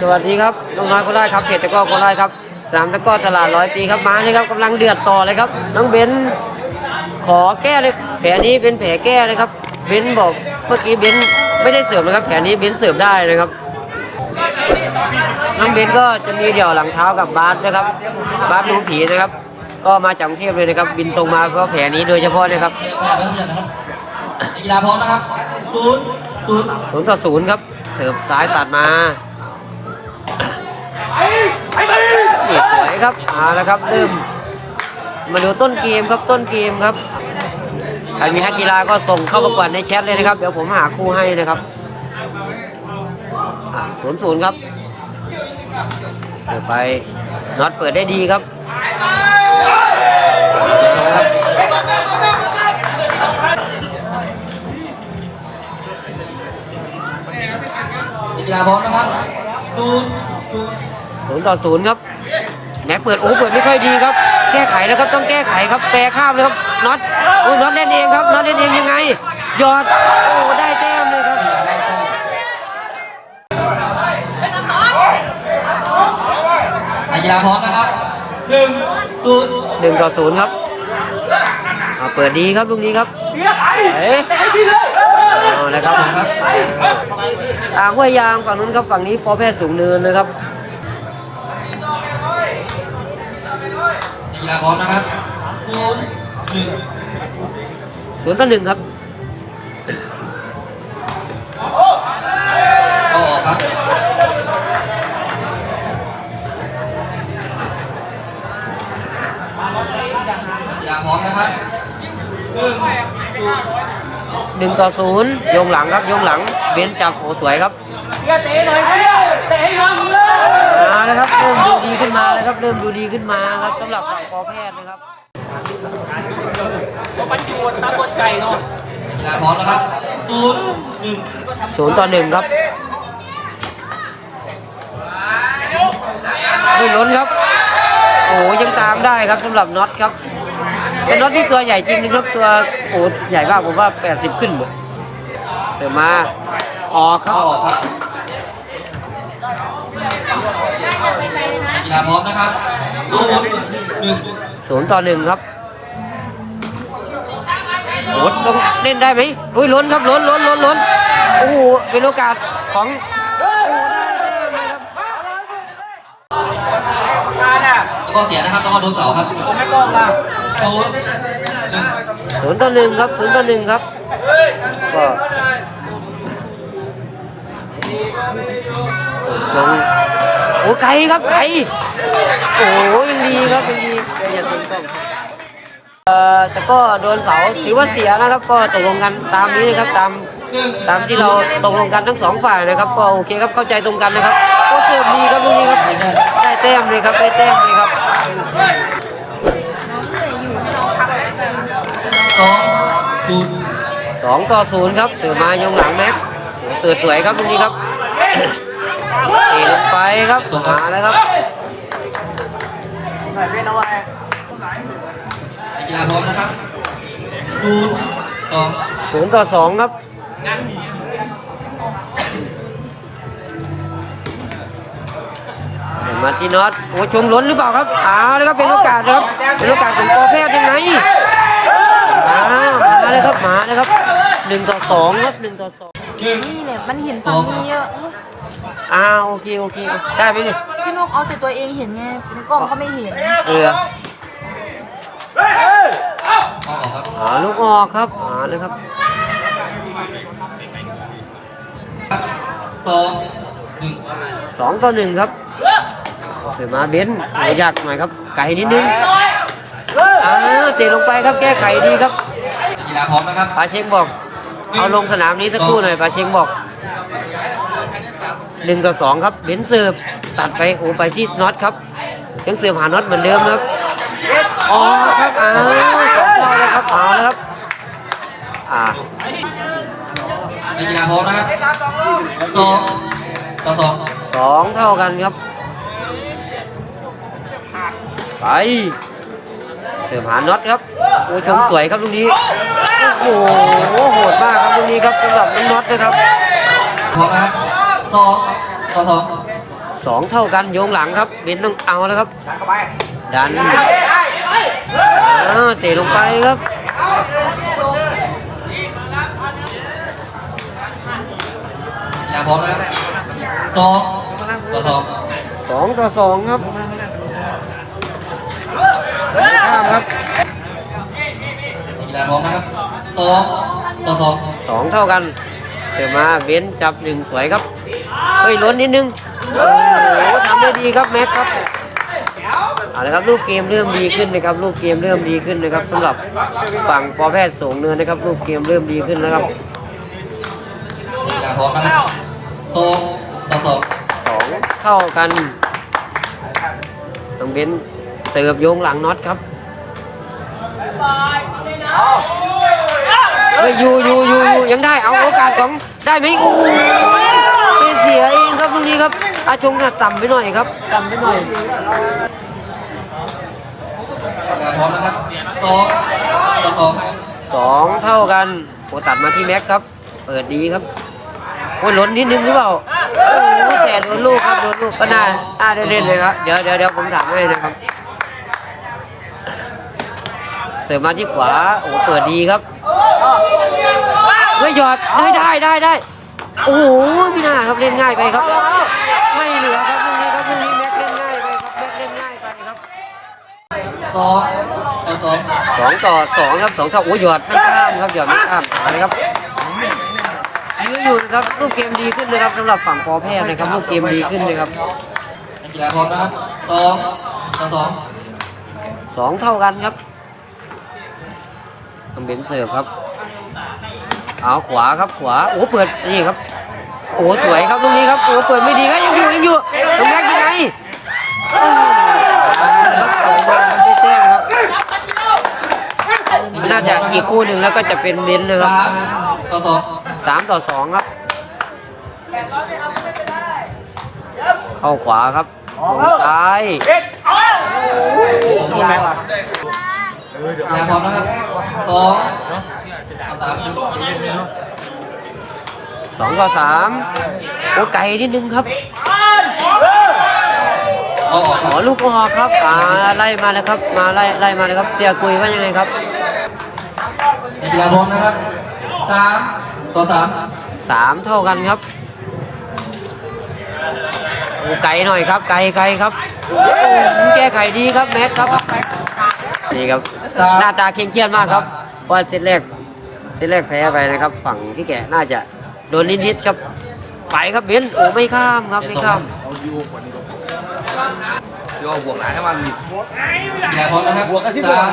สวัสดีครับน้องน้อยโคราชครับเพจตะกร้อโคราชครับสนามตะกร้อตลาดร้อยปีครับมาเลยครับกำลังเดือดต่อเลยครับ น้องเบนขอแก้เลยแผลนี้เป็นแผลแก้เลยครับเบนบอกเมื่อกี้เบนไม่ได้เสริมนะครับ แผลนี้เบนเสริมได้นะครับน้องเบนก็จะมีเดี่ยวหลังเท้ากับบาสนะครับ บาสหนูผีนะครับ ก็มาจากกรุงเทพเลยนะครับ บินตรงมาเพราะแผลนี้โดยเฉพาะนะครับกีฬาพร้อมนะครับศูนย์ศูนย์ศูนย์ต่อศูนย์ครับเสิร์ฟซ้ายตัดมา ครับเอาละครับเริ่มมาดูต้นเกมครับต้นเกมครับใครมีนักกีฬาก็ส่งเข้าประกวดในแชทเลยนะครับ เดี๋ยวผมหาคู่ให้นะครับศูนย์ศูนย์ครับเปิดไปน็อตเปิดได้ดีครับครับกีฬาพร้อมนะครับศูนย์ศูนย์ศูนย์ต่อศูนย์ครับ แม็กเปิดโอ้เปิดไม่ค่อยดีครับ แก้ไขแล้วครับต้องแก้ไขครับแปรข้ามเลยครับน็อตโอ้ยน็อตเล่นเองครับน็อตเล่นเองยังไงหยอดโอ้ได้แต้มเลยครับกีฬาพร้อมนะครับหนึ่งศูนย์หนึ่งต่อศูนย์ครับเอาเปิดดีครับลูกนี้ครับเอ๊ะเอาละครับอ่าห้วยยางฝั่งนู้นครับฝั่งนี้ปอแพทย์สูงเนินนะครับ กีฬาพร้อมนะครับศูนย์หนึ่งศูนย์ต่อหนึ่งครับต่อครับกีฬาพร้อมนะครับหนึ่งศูนย์หนึ่งต่อศูนย์โยงหลังครับโยงหลังเบนจับโอ้สวยครับมาแล้วครับเริ่ม ดูดีขึ้นมาแล้วครับ เริ่มดูดีขึ้นมาครับสำหรับฝั่งปอแพทย์นะครับกีฬาพร้อมนะครับศูนย์หนึ่งศูนย์ต่อหนึ่งครับไม่ล้นครับ โอ้โหยังตามได้ครับสำหรับน็อตครับเป็นน็อตที่ตัวใหญ่จริงนะครับตัวโอ้ใหญ่มากผมว่า 80 ขึ้นหมดเดี๋ยวมาออกครับต่อครับ กีฬาพร้อมนะครับศูนย์หนึ่งศูนย์ต่อหนึ่งครับโอ้ต้องเล่นได้ไหมอุ้ยล้นครับล้นล้นล้นล้นโอ้โหเป็นโอกาสของโอ้โหได้แต้มเลยครับแล้วก็เสียนะครับต้องมาโดนเสาครับผมไม่ป้องมาศูนย์หนึ่งศูนย์ต่อหนึ่งครับศูนย์ต่อหนึ่งครับก็ชงโอ้ไกลครับไกล โอ้ยังดีครับยังดีอย่าถึงกล้องเอ่อแต่ก็โดนเสาถือว่าเสียนะครับ ก็ตกลงกันตามนี้นะครับตามตามที่เราตกลงกันทั้งสองฝ่ายนะครับก็โอเคครับเข้าใจตรงกันนะครับก็เสิร์ฟดีครับลูกนี้ครับได้แต้มเลยครับได้แต้มเลยครับสองศูนย์สองต่อศูนย์ครับเสือมายงหลังแม็กเสือสวยครับลูกนี้ครับเตะลงไปครับมาแล้วครับ กีฬาพร้อมนะครับศูนย์สองศูนย์ต่อสองครับมาที่น็อตโอ้ชงล้นหรือเปล่าครับเอาเลยครับเป็นโอกาสนะครับเป็นโอกาสของกอแพทย์ยังไงมามาเลยครับมาเลยครับหนึ่งต่อสองครับหนึ่งต่อสองหนึ่งนี่เนี่ยมันเห็นฝั่งนี้เยอะอ่าโอเคโอเคได้ไหมนี่ พี่นกเอาแต่ตัวเองเห็นไงในกล้องเขาไม่เห็น เออเข้าออกครับหาลูกออกครับหาเลยครับสองหนึ่งสองต่อหนึ่งครับเสือมาเบนซ์ระยะหน่อยครับ ไก่นิดนึงอ่าเตะลงไปครับแก้ไขดีครับกีฬาพร้อมนะครับปาเชงบอก เอาลงสนามนี้สักครู่หน่อยปาเชงบอก หนึ่งต่อสองครับเบนซ์เสิร์ฟตัดไปโอ้ไปที่น็อตครับยังเสิร์ฟหาน็อตเหมือนเดิมครับอ๋อครับอ่าสองต่อเลยครับเอาแล้วครับอ่ากีฬาพร้อมนะครับสองต่อสองสองเท่ากันครับไปเสิร์ฟหาน็อตครับโอ้ชมสวยครับลูกนี้โอ้โหโหดมากครับลูกนี้ครับสำหรับน้องน็อตนะครับพร้อมนะครับ สองต่อสองสองเท่ากันโยงหลังครับเบนต้องเอาแล้วครับดันอ่าเตะลงไปครับกีฬาพร้อมนะครับสองต่อสองสองต่อสองครับข้ามครับกีฬาพร้อมนะครับสองต่อสองสองเท่ากันเสือมาเบนจับหนึ่งสวยครับ เฮ้ยล้นนิดนึงโอ้โหทำได้ดีครับแม็กครับเอาละครับลูกเกมเริ่มดีขึ้นนะครับลูกเกมเริ่มดีขึ้นนะครับสำหรับฝั่งปอแพทย์สูงเนินนะครับลูกเกมเริ่มดีขึ้นแล้วครับกีฬาพร้อมนะครับสองต่อสองสองเท่ากันต้องเบนเติบโยงหลังน็อตครับเฮ้ยอยู่อยู่อยู่อยู่ยังได้เอาโอกาสของได้ไหมโอ้โหไปเสียเองครับตรงนี้ครับ อาชงน่ะต่ำไปหน่อยครับ ต่ำไปหน่อยกีฬาพร้อมนะครับสองต่อสองสองเท่ากันโอตัดมาที่แม็กครับ เปิดดีครับโอ้ยหล้นนิดนึงหรือเปล่าโอ้ยแต่โดนลูกครับโดนลูกก็น่าน่าได้เล่นเลยครับ เดี๋ยวเดี๋ยวเดี๋ยวผมถามให้นะครับ เสิร์ฟมาที่ขวา โอ้เปิดดีครับเฮ้ยหยอดเฮ้ยได้ได้ได้ โอ้โหพี่นาครับเล่นง่ายไปครับ ไม่เหลือครับตรงนี้ครับตรงนี้แม็กเล่นง่ายไปครับแม็กเล่นง่ายไปครับสองต่อสองสองต่อสองครับสองต่อโอ้ยหยอดไม่ข้ามครับหยอดไม่ข้ามเอาเลยครับยื้ออยู่นะครับลูกเกมดีขึ้นนะครับสำหรับฝั่งปอแพทย์นะครับลูกเกมดีขึ้นนะครับกีฬาพร้อมนะครับสองต่อสองสองเท่ากันครับทำเป็นเสิร์ฟครับ เอาขวาครับขวาโอ้เปิดนี่ครับ โอ้สวยครับตรงนี้ครับโอ้เปิดไม่ดีครับยังอยู่ยังอยู่ตรงแม็กยังไงโอ้ครับสองบอลได้แต้มครับน่าจะอีกคู่หนึ่งแล้วก็จะเป็นเบนซ์นะครับสามต่อสองสามต่อสองครับเข้าขวาครับลงซ้ายกีฬาพร้อมนะครับสองต่อ สามสองต่อสามโอ้ไกลนิดนึงครับออกคขรับอลูกออกครับอ่าไล่มาเลยครับ มาไล่ไล่มาเลยครับเสียกุยว่ายังไงครับกีฬาพร้อมนะครับสามต่อสามสามเท่ากันครับโอ้ไกลหน่อยครับ ไกลไกลครับโอ้แก้ไขดีครับแม็กครับนี่ครับหน้าตาเคร่งเครียดมากครับเพราะว่าเซตแรก เซตแรกแพ้ไปนะครับ ฝั่งพี่แกน่าจะโดนนิดๆครับไปครับเบนซ์โอ้ไม่ข้ามครับไม่ข้ามกีฬาพร้อมนะครับบวกกันที่สาม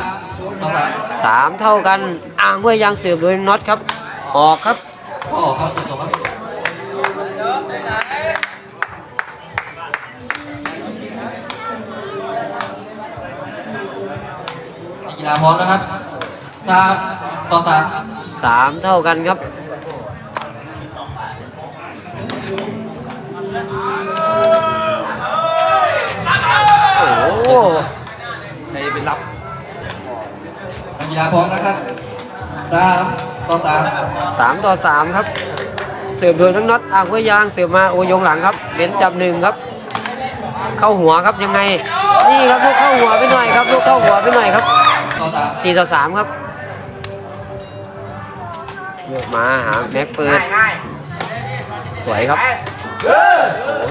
ต่อสามสามเท่ากันอ่างห้วยยางเสือบโดยน็อตครับออกครับก็ออกครับเป็นสองครับกีฬาพร้อมนะครับสามต่อสาม สามเท่ากันครับ โอ้โหกีฬาพร้อมนะครับสามต่อสามสามต่อสามครับ เสือบโดยทั้งน็อตอ่างห้วยยาง เสือบมาโอยงหลังครับเบนซ์จับหนึ่งครับ เข้าหัวครับยังไง นี่ครับลูกเข้าหัวไปหน่อยครับลูกเข้าหัวไปหน่อยครับต่อสามสี่ต่อสามครับยก มาหาแม็กเปิดสวยครับโอ้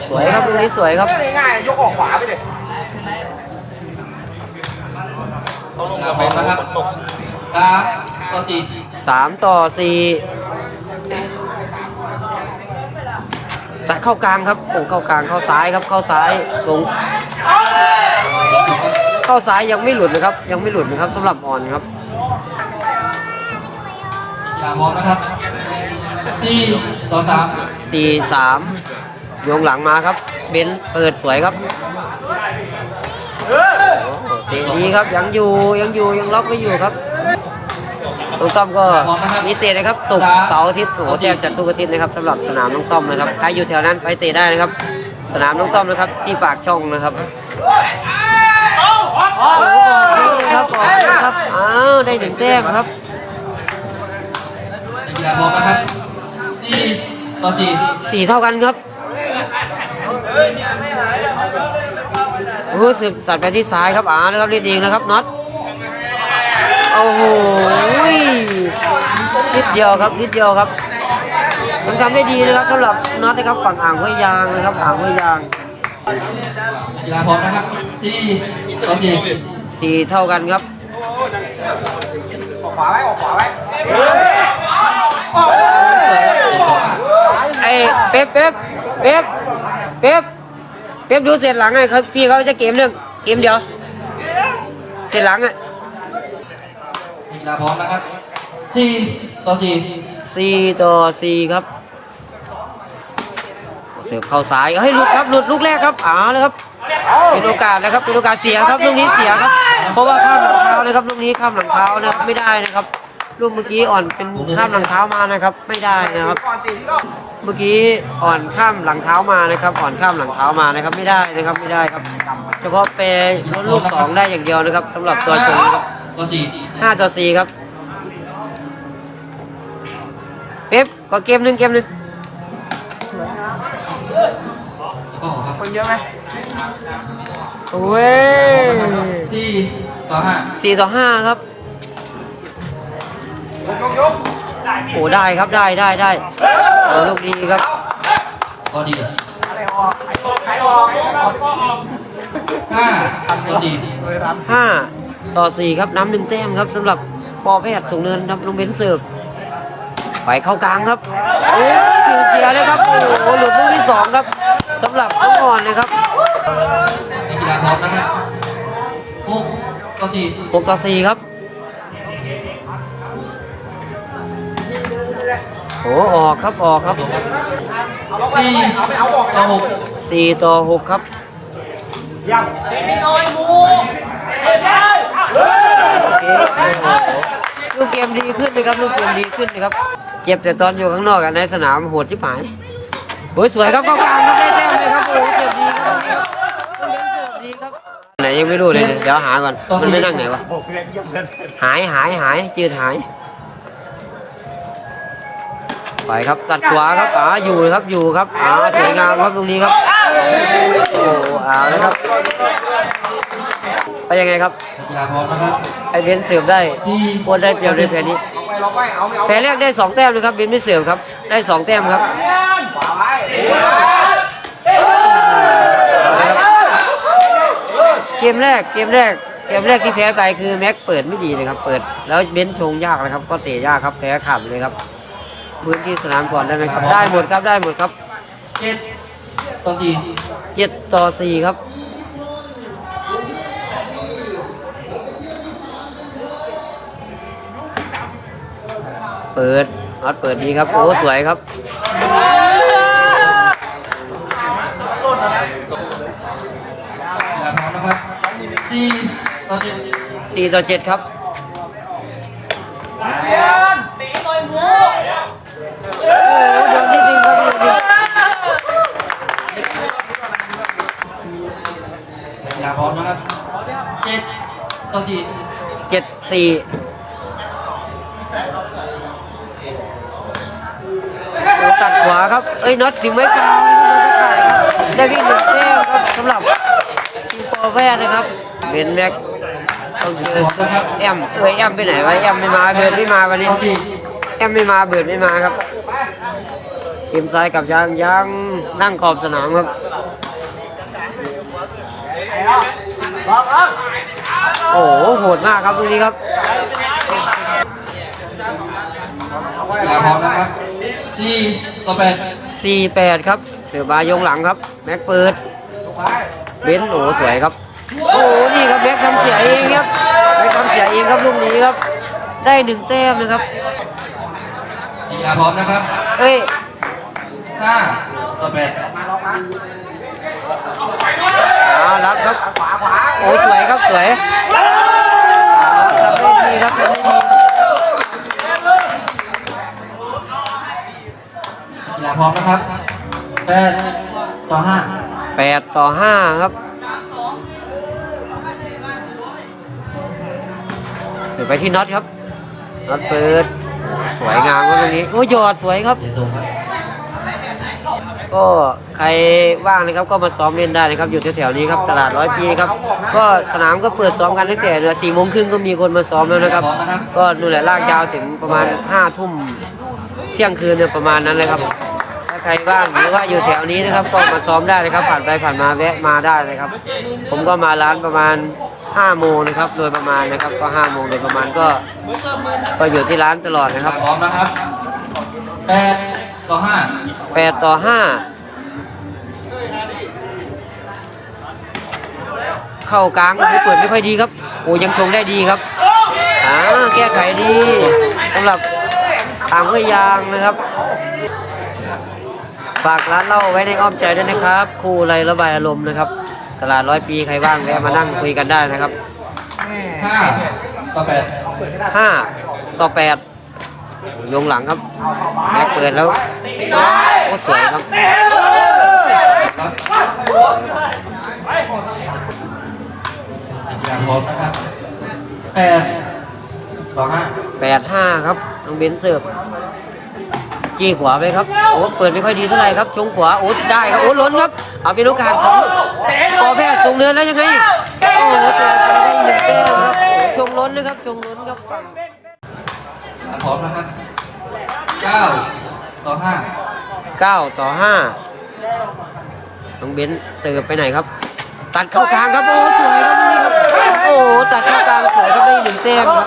สวยครับลูกนี้สวยครับ ง่ายๆยกออกขวาไปเลยกีฬาพร้อมนะครับสามต่อสี่สามต่อสี่ตัดเข้ากลางครับโอ้เข้ากลางเข้าซ้ายครับ เข้าซ้ายลงเข้าซ้ายยังไม่หลุดนะครับ ยังไม่หลุดนะครับสำหรับอ่อนครับ กีฬาพร้อมนะครับสี่ต่อสามสี่สามโยงหลังมาครับ เบนซ์เปิดสวยครับโอ้เตะดีครับยังอยู่ยังอยู่ยังล็อกไม่อยู่ครับน้องต้อมก็มีเตะนะครับตกร์เสาร์อาทิตย์โอ้โหแทบจะทุกอาทิตย์นะครับสำหรับสนามน้องต้อมนะครับใครอยู่แถวนั้นไปเตะได้นะครับ สนามน้องต้อมนะครับ ที่ปากช่องนะครับโอ้โหครับออกเลยครับอ้าวได้หนึ่งแต้มครับ กีฬาพร้อมนะครับสี่ต่อสี่สี่เท่ากันครับโอ้โหสืบตัดไปที่ซ้ายครับอ่านะครับรีดเองนะครับน็อตโอ้โหนิดเดียวครับนิดเดียวครับมันทำได้ดีนะครับสำหรับน็อตนะครับฝั่งอ่างห้วยยางนะครับอ่างห้วยยางกีฬาพร้อมนะครับที่ต่อสี่สี่เท่ากันครับไอ้เป๊ปเป๊ปเป๊ปเป๊ปเป๊ปดูเสร็จหลังไงเขาพี่เขาจะเกมหนึ่งเกมเดียว เสร็จหลังอะกีฬาพร้อมนะครับที่ต่อสี่สี่ต่อสี่ครับ เสิร์ฟเข้าซ้ายเฮ้ยหลุดครับหลุดลูกแรกครับอ้าวเลยครับเป็นโอกาสนะครับเป็นโอกาสเสียครับลูกนี้เสียครับ เพราะว่าข้ามหลังเท้านะครับลูกนี้ข้ามหลังเท้านะครับไม่ได้นะครับ ลูกเมื่อกี้อ่อนเป็นข้ามหลังเท้ามานะครับ ไม่ได้นะครับ เมื่อกี้อ่อนข้ามหลังเท้ามานะครับ อ่อนข้ามหลังเท้ามานะครับ ไม่ได้นะครับไม่ได้ครับ เฉพาะเปย์ลูกสองได้อย่างเดียวนะครับสำหรับตัวชงนะครับต่อสี่ห้าต่อสี่ครับเป๊ปก็เกมหนึ่งเกมหนึ่งก็ครับคนเยอะไหมโอ้ยที่ต่อห้าสี่ต่อห้าครับ โอ้ได้ครับได้ได้ได้เออลูกดีครับก็ดีห้าต่อสี่ห้าต่อสี่ครับน้ำหนึ่งแต้มครับสำหรับปอแพทย์ส่งเนินครับลงเบนเสิร์ฟไปเข้ากลางครับโอ้ยเสียเสียเลยครับโอ้โหหลุดลูกที่สองครับสำหรับน้องอ่อนนะครับกีฬาพร้อมนะครับหกต่อสี่หกต่อสี่ครับ โอ้ออกครับออกครับที่ต่อหกสี่ต่อหกครับโอเคโอ้โหลูกเกมดีขึ้นนะครับลูกเกมดีขึ้นนะครับ เจ็บแต่ตอนอยู่ข้างนอกอะในสนามโหดที่หายโอ้ยสวยครับเข้ากลางครับได้แต้มเลยครับโอ้โหเจ็บดีครับเสิร์ฟดีครับไหนยังไม่รู้เลยเนี่ยเดี๋ยวหาก่อนมันไม่นั่งไงวะหายหายหายจืดหาย ไปครับตัดขวาครับอ่าอยู่ครับอยู่ครับอ่าสวยงามครับตรงนี้ครับโอ้อ่าเลยครับไปยังไงครับกีฬาพร้อมนะครับไอเบนเสิร์ฟได้โคตรได้เปรียบในแพ้นี้แพ้แรกได้สองแต้มนะครับเบนไม่เสิร์ฟครับ ได้สองแต้มครับเอาละครับเกมแรกเกมแรกเกมแรกที่แพ้ไปคือแม็กเปิดไม่ดีเลยครับ เปิดแล้วเบนชงยากนะครับ ก็เตะยากครับแพ้ขับเลยครับ พื้นที่สนามก่อนได้ไหมครับ ได้หมดครับได้หมดครับเจ็ดต่อสี่เจ็ดต่อสี่ครับเปิดน็อตเปิดดีครับ โอ้ สวยครับกีฬาพร้อมนะครับสี่ต่อเจ็ดสี่ต่อเจ็ดครับ นะครับเจ็ดต่อสี่เจ็ดสี่โอ้ตัดขวาครับ เอ้ยน็อตถึงไม้กลางโดนตะข่ายครับได้วิ่งหนึ่งแต้มครับสำหรับทีมปอแวร์นะครับเบนแม็กต้องเจอแอมเอ้ยแอมไปไหนวะแอมไม่มาเบิร์ดไม่มาวันนี้ต่อสี่แอมไม่มาเบิร์ดไม่มาครับทีมซ้ายกับยางยางนั่งขอบสนามครับ โอ้โหโหดมากครับตรงนี้ครับกีฬาพร้อมนะครับสี่ต่อแปดสี่แปดครับ เสือบายงหลังครับ แม็กเปิด เบนซ์โอ้สวยครับ โอ้โหนี่ครับแม็กทำเสียเองครับแม็กทำเสียเองครับลูกนี้ครับ ได้หนึ่งแต้มนะครับกีฬาพร้อมนะครับ เอ้ยห้าต่อแปดเอารับครับโอ้สวยครับสวยทำได้ดีครับทำได้ดีกีฬาพร้อมนะครับแปดต่อห้าแปดต่อห้าครับเดี๋ยวไปที่น็อตครับน็อตเปิด สวยงามครับตรงนี้ โอ้ยอดสวยครับเจ็ดตัวครับก็ ใครว่างนะครับก็มาซ้อมเล่นได้นะครับอยู่แถวๆนี้ครับตลาดร้อยปีครับก็สนามก็เปิดซ้อมกันตั้งแต่สี่โมงครึ่งก็มีคนมาซ้อมแล้วนะครับ ก็นู่นแหละลากยาวถึงประมาณห้าทุ่มเที่ยงคืนเนี่ยประมาณนั้นเลยครับถ้าใครว่างหรือว่าอยู่แถวนี้นะครับก็มาซ้อมได้นะครับ ผ่านไปผ่านมาแวะมาได้เลยครับ ผมก็มาร้านประมาณห้าโมงนะครับโดยประมาณนะครับก็ห้าโมงโดยประมาณก็ก็อยู่ที่ร้านตลอดนะคครัรับบพร้อมนะครับแปดต่อห้าแปดต่อห้า เข้ากลางโอ้โหเปิดไม่ค่อยดีครับ โอ้ยังชงได้ดีครับอ่าแก้ไขดีสำหรับทางห้วยยางนะครับฝากร้านเหล้าไว้ในอ้อมใจด้วยนะครับครูไรระบายอารมณ์นะครับ ตลาดร้อยปีใครว่างแวะมานั่งคุยกันได้นะครับห้าต่อแปดห้าต่อแปดยงหลังครับแม็กเปิดแล้ว โอ้สวยครับครับ อย่างพร้อมนะครับแปดต่อห้าแปดห้าครับน้องเบนซ์เสิร์ฟจี้ขวาไปครับโอ้เปิดไม่ค่อยดีเท่าไหร่ครับชงขวาโอ้ได้ครับโอ้ล้นครับ เอาเป็นโอกาสของปอแพทย์ส่งเนินแล้วยังไงโอ้โหเปิดไปได้หนึ่งแต้มครับชงล้นนะครับชงล้นครับฝั่งพร้อมนะครับเก้าต่อห้าเก้าต่อห้าน้องเบนซ์เสิร์ฟไปไหนครับ ตัดเข้ากลางครับโอ้สวยครับนี่ครับโอ้ตัดเข้ากลางสวยครับได้หนึ่งแต้มครับ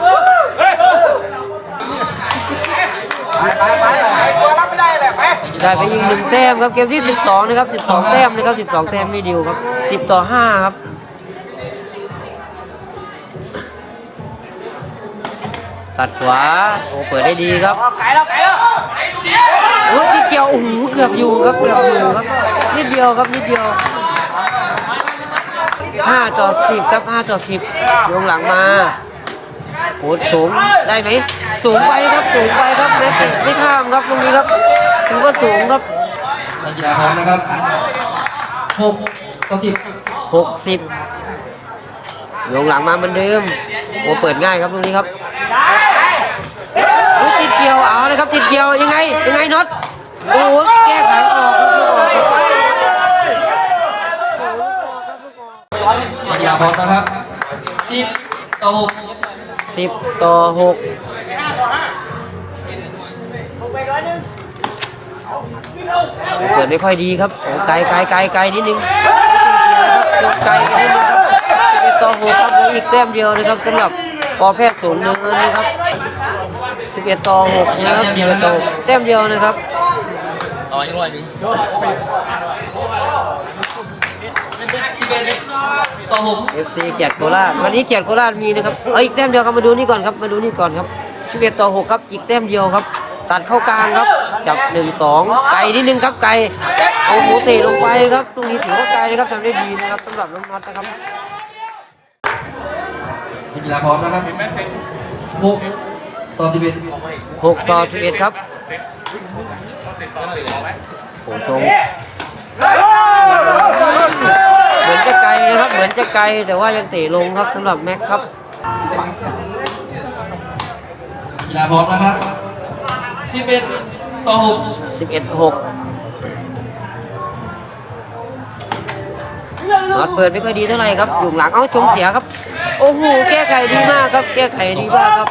ไปไปไปตัวรับไม่ได้แหละไปได้ไปอีกหนึ่งแต้มครับเกมที่ 12 นะครับ 12 แต้มนะครับ 12 แต้มไม่ดิวครับ 10 ต่อ 5 ครับตัดขวาโอ้เปิดได้ดีครับไก่แล้วไก่แล้วโอ้ยนิดเดียวโอ้โหเกือบอยู่ครับเกือบอยู่ครับนิดเดียวครับนิดเดียว 5ต่อ10ครับ5ต่อ10ลงหลังมาโอ้สูงได้ไหมสูงไปครับสูงไปครับแม็กเตะไม่ข้ามครับตรงนี้ครับถือว่าสูงครับนักกีฬาพร้อมนะครับหกต่อสิบหกสิบลงหลังมาเหมือนเดิมโอ้เปิดง่ายครับตรงนี้ครับโอ้ยติดเกี่ยวเอาเลยครับติดเกี่ยวยังไงยังไงน็อตโอ้โหแก้ไขออกครับลูกออกครับโอ้โหลูกออกครับลูกออก นักกีฬาพร้อมนะครับสิบต่อหกสิบต่อหกเปิดไม่ค่อยดีครับโอ้ไกลไกลไกลไกลนิดนึงยกไกลไปนิดนึงครับสิบเอ็ดต่อหกครับเหลืออีกแต้มเดียวนะครับสำหรับปอแพทย์ศูนย์หนึ่งนะครับสิบเอ็ดต่อหกนะครับสิบเอ็ดต่อหกแต้มเดียวนะครับสิบเอ็ด ต่อหก FC เกียรติโคราชวันนี้เกียรติโคราชมีนะครับเอ้ยอีกแต้มเดียวครับมาดูนี่ก่อนครับมาดูนี่ก่อนครับสิบเอ็ดต่อหกครับอีกแต้มเดียวครับตัดเข้ากลางครับจับหนึ่งสองไกลนิดนึงครับไกลเอาหมูเตะลงไปครับตรงนี้ถือว่าไกลนะครับทำได้ดีนะครับสำหรับน้องน็อตนะครับนักกีฬาพร้อมนะครับหกต่อสิบเอ็ดหกต่อสิบเอ็ดครับโอ้ทรงเหมือ นจะไกลนะครับเหมือนจะไกลแต่ว่ายังเตะลงครับสำหรับแม็กครับกีฬาพร้อมนะครับสิบเอ็ดต่อหกสิบเอ็ดหกน็อตเปิดไม่ค่อยดีเท่าไหร่ครับอยู่หลังเอ้าชงเสียครับ โอ้โหแก้ไขดีมากครับ แก้ไขดีมากครับ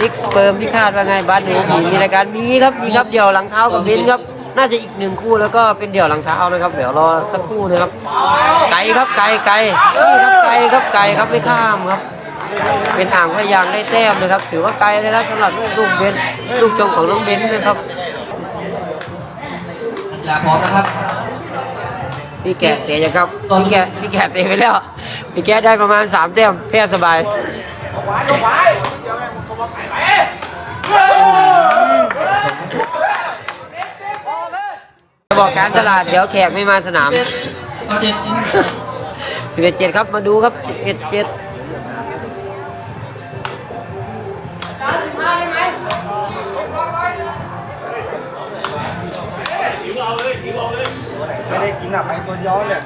ติ๊กสเปิร์มที่คาดว่าไงบ้านหนูมีมีรายการมีครับมีครับเดี่ยวหลังเท้ากับลิ้นครับ น่าจะอีกหนึ่งคู่แล้วก็เป็นเดี่ยวหลังเท้านะครับ เดี๋ยวรอสักครู่นะครับ ไกลครับไกลไกลนี่ครับไกลครับไกลครับไม่ข้ามครับ เป็นอ่างพยางได้แต้มนะครับ ถือว่าไกลนะครับสำหรับลูกเบนลูกชมของน้องเบนนะครับกีฬาพร้อมนะครับพี่แกะเตะยังครับพี่แกะพี่แกะเตะไปแล้วพี่แกะได้ประมาณสามแต้มแพ้สบายจะ บอกการตลาดเดี๋ยวแขกไม่มาสนามสิบเอ็ดต่อเจ็ดสิบเอ็ดเจ็ดครับมาดูครับสิบเอ็ดเจ็ดไม่ได้กินอะไปตัวย้อนเลย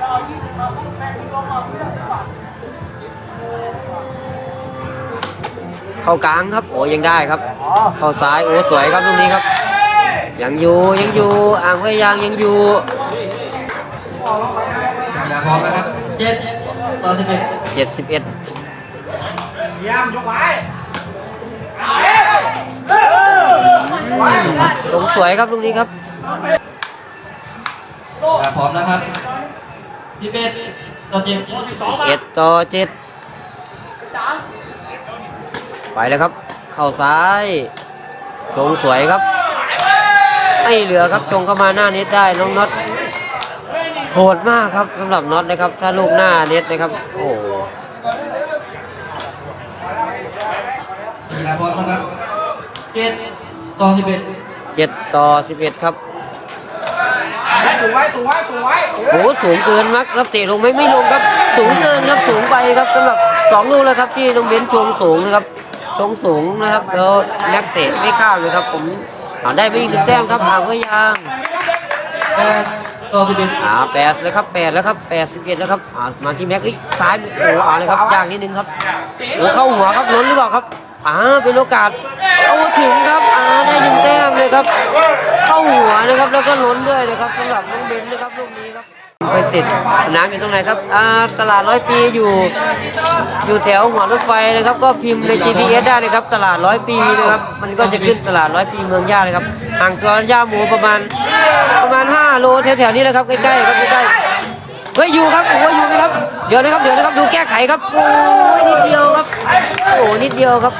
เข้ากลางครับโอ้ยังได้ครับ เข้าซ้ายโอ้สวยครับตรงนี้ครับ ยังอยู่ยังอยู่อ่างพยางยังอยู่เวลาพร้อมนะครับเจ็ดต่อสิบเอ็ดเจ็ดสิบเอ็ดเยี่ยมยกไว้ลงสวยครับลูกนี้ครับเวลาพร้อมนะครับสิบเอ็ดต่อเจ็ดเอ็ดต่อเจ็ดไปแล้วครับ เข้าซ้ายชงสวยครับ ไม่เหลือครับชงเข้ามาหน้าเน็ตได้น้องน็อตโหดมากครับสำหรับน็อตนะครับ ถ้าลูกหน้าเน็ตนะครับ โอ้โหเวลาพร้อมนะครับเจ็ดต่อสิบเอ็ดเจ็ดต่อสิบเอ็ดครับสูงไว้สูงไว้สูงไว้โอ้โหสูงเกินมากครับเตะลงไหม่ไม่ลงครับ สูงเกินครับสูงไปครับสำหรับสองลูกแล้วครับที่น้องเบนชงสูงนะครับชงสูงนะครับแล้วนักเตะไม่ข้ามเลยครับผม เอาได้ไปอีกหนึ่งแต้มครับอ่างพยางแปดต่อสิบเอ็ดอ่าแปดแล้วครับแปดแล้วครับแปดสิบเอ็ดแล้วครับอ่ามาที่แม็กเอ้ยซ้ายโอ้โหเอาเลยครับยากนิดนึงครับโอ้เข้าหัวครับล้นหรือเปล่าครับอ่าเป็นโอกาสเอาถึงครับอ่าได้หนึ่งแต้มเลยครับ เข้าหัวนะครับแล้วก็ล้นด้วยนะครับสำหรับน้องเบนนะครับลูกนี้ครับ ไปเสร็จสนามอยู่ตรงไหนครับอ่าตลาดร้อยปีอยู่ อยู่แถวหัวรถไฟนะครับ ก็พิมพ์ใน GPS ได้เลยครับ ตลาดร้อยปีนะครับ มันก็จะขึ้นตลาดร้อยปีเมืองย่าเลยครับห่างจากย่าหมูประมาณประมาณ 5 โลแถวๆนี้นะครับใกล้ๆครับใกล้ๆเฮ้ยอยู่ครับโอ้ยอยู่ไหมครับเดี๋ยวนะครับเดี๋ยวนะครับดูแก้ไขครับโอ้ยนิดเดียวครับโอ้นิดเดียวครับ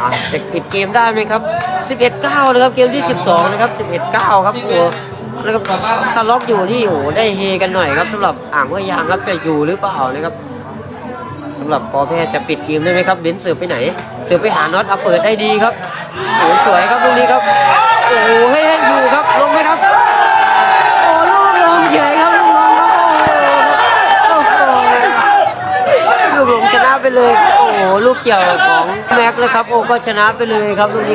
อะจะปิดเกมได้ไหมครับ 11 9เลยครับ เกมที่ 12 นะครับ 11 9 ครับโอ้ แล้วก็ถ้าล็อกอยู่นี่โอ้ได้เฮกันหน่อยครับสำหรับอ่างว่ายางครับจะอยู่หรือเปล่านะครับสำหรับปอแพทย์จะปิดเกมได้ไหมครับเบนซ์เสือไปไหน เสือไปหาน็อตเอาเปิดได้ดีครับโอ้สวยครับลูกนี้ครับโอ้ให้ให้อยู่ครับลงไหมครับโอ้ลูกลงเฉยครับลูกลงครับโอ้โหลูกลงชนะไปเลย โอ้ลูกเกี่ยวของแม็กเลยครับโอ้ก็ชนะไปเลยครับลูกนี้